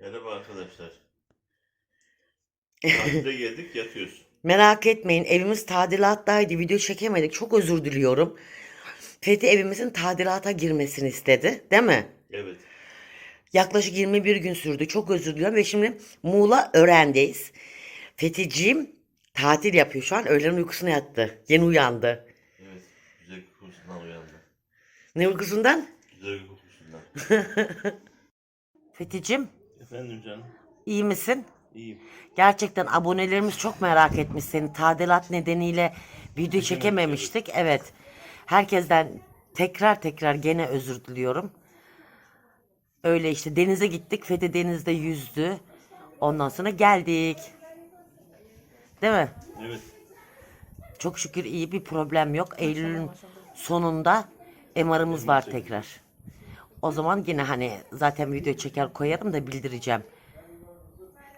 Merhaba arkadaşlar. Tatile geldik yatıyoruz. Merak etmeyin evimiz tadilattaydı video çekemedik çok özür diliyorum. Fethi evimizin tadilata girmesini istedi değil mi? Evet. Yaklaşık 21 gün sürdü çok özür diliyorum ve şimdi Muğla Ören'deyiz. Fethiciğim tatil yapıyor şu an öğlen uykusuna yattı yeni uyandı. Evet. Güzel kokusundan uyandı. Ne uykusundan? Güzel kokusundan. Fethiciğim Efendim canım. iyi misin? İyiyim. Gerçekten abonelerimiz çok merak etmiş seni. Tadilat nedeniyle video çekememiştik. Evet. Herkesten tekrar tekrar gene özür diliyorum. Öyle işte denize gittik. Fethi denizde yüzdü. Ondan sonra geldik. Değil mi? Evet. Çok şükür iyi bir problem yok. Eylül'ün sonunda MR'ımız var tekrar. O zaman yine hani zaten video çeker koyarım da bildireceğim.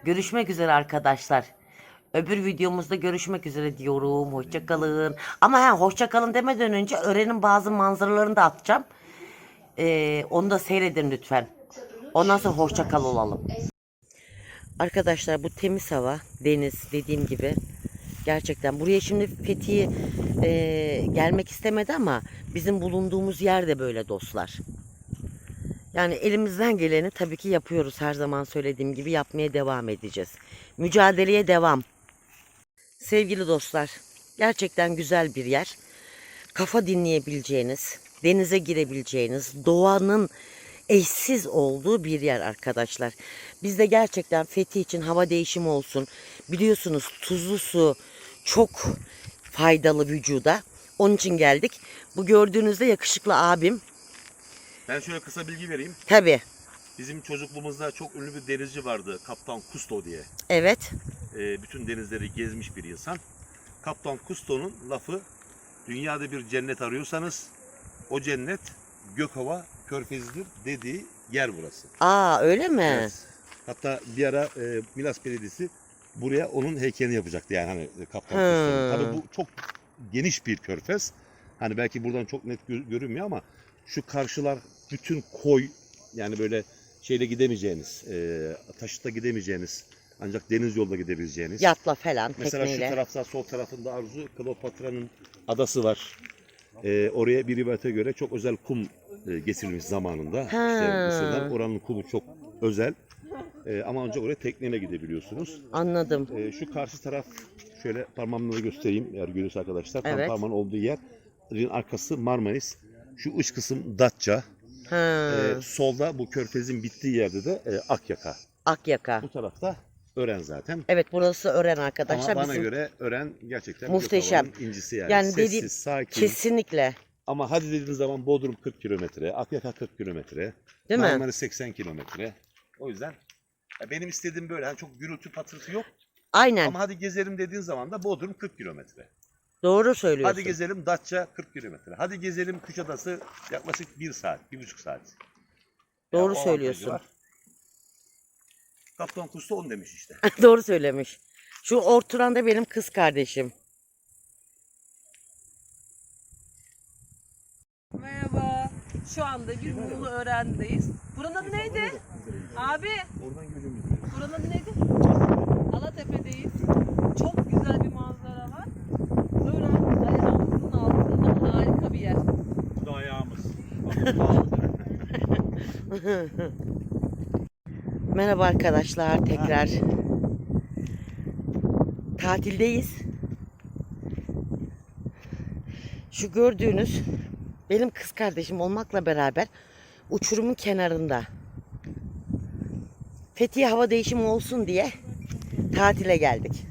Görüşmek üzere arkadaşlar. Öbür videomuzda görüşmek üzere diyorum. Hoşça kalın. Ama ha hoşça kalın demeden önce öğrenin bazı manzaralarını da atacağım. Ee, onu da seyredin lütfen. Ondan sonra hoşça kal olalım. Arkadaşlar bu temiz hava, deniz dediğim gibi gerçekten buraya şimdi Fethiye e, gelmek istemedi ama bizim bulunduğumuz yer de böyle dostlar. Yani elimizden geleni tabii ki yapıyoruz. Her zaman söylediğim gibi yapmaya devam edeceğiz. Mücadeleye devam. Sevgili dostlar, gerçekten güzel bir yer. Kafa dinleyebileceğiniz, denize girebileceğiniz, doğanın eşsiz olduğu bir yer arkadaşlar. Biz de gerçekten Fethi için hava değişimi olsun. Biliyorsunuz tuzlu su çok faydalı vücuda. Onun için geldik. Bu gördüğünüzde yakışıklı abim. Ben şöyle kısa bilgi vereyim. Tabii. Bizim çocukluğumuzda çok ünlü bir denizci vardı. Kaptan Kusto diye. Evet. Ee, bütün denizleri gezmiş bir insan. Kaptan Kusto'nun lafı dünyada bir cennet arıyorsanız o cennet Gökova Körfezi'dir dediği yer burası. Aa öyle mi? Evet. Hatta bir ara e, Milas Belediyesi buraya onun heykelini yapacaktı yani hani e, Kaptan Hmm. Kusto'nun. Tabii bu çok geniş bir körfez. Hani belki buradan çok net gö- görünmüyor ama şu karşılar bütün koy yani böyle şeyle gidemeyeceğiniz, e, taşıta gidemeyeceğiniz ancak deniz yolda gidebileceğiniz. Yatla falan Mesela tekneyle. şu tarafta sol tarafında Arzu Kleopatra'nın adası var. E, oraya bir rivayete göre çok özel kum e, getirilmiş zamanında. İşte. Mısır'dan oranın kumu çok özel. E, ama ancak oraya tekneyle gidebiliyorsunuz. Anladım. E, şu karşı taraf şöyle parmağımla göstereyim eğer görüyorsa arkadaşlar. Tam Evet. parmağın olduğu yer. Yerin arkası Marmaris. Şu uç kısım Datça. Ha, E, solda bu körfezin bittiği yerde de e, Akyaka. Akyaka. Bu tarafta Ören zaten. Evet burası Ören arkadaşlar. Ama bana Bizim göre Ören gerçekten Muhteşem. İncisi yani. Yani Sessiz, dediğim- sakin. kesinlikle. Ama hadi dediğiniz zaman Bodrum 40 kilometre, Akyaka 40 kilometre, Değil mi? Marmaris 80 kilometre. O yüzden ya benim istediğim böyle hani çok gürültü patırtı yok. Aynen. Ama hadi gezelim dediğin zaman da Bodrum 40 kilometre. Doğru söylüyorsun. Hadi gezelim Datça 40 kilometre. Hadi gezelim Kuşadası yaklaşık 1 saat, 1,5 saat. Doğru Ya o avantajı söylüyorsun. Kaptan Kustu 10 demiş işte. Doğru söylemiş. Şu Orturan da benim kız kardeşim. Merhaba. Şu anda bir Muğla öğrendeyiz. Buranın adı neydi? Abi. Buranın adı neydi? Alatepe'deyiz. Çok güzel bir manzara var. Öğren ayağımızın altında harika bir yer. Bu da ayağımız. Merhaba arkadaşlar tekrar. Tatildeyiz. Şu gördüğünüz benim kız kardeşim olmakla beraber uçurumun kenarında. Fethiye hava değişimi olsun diye tatile geldik.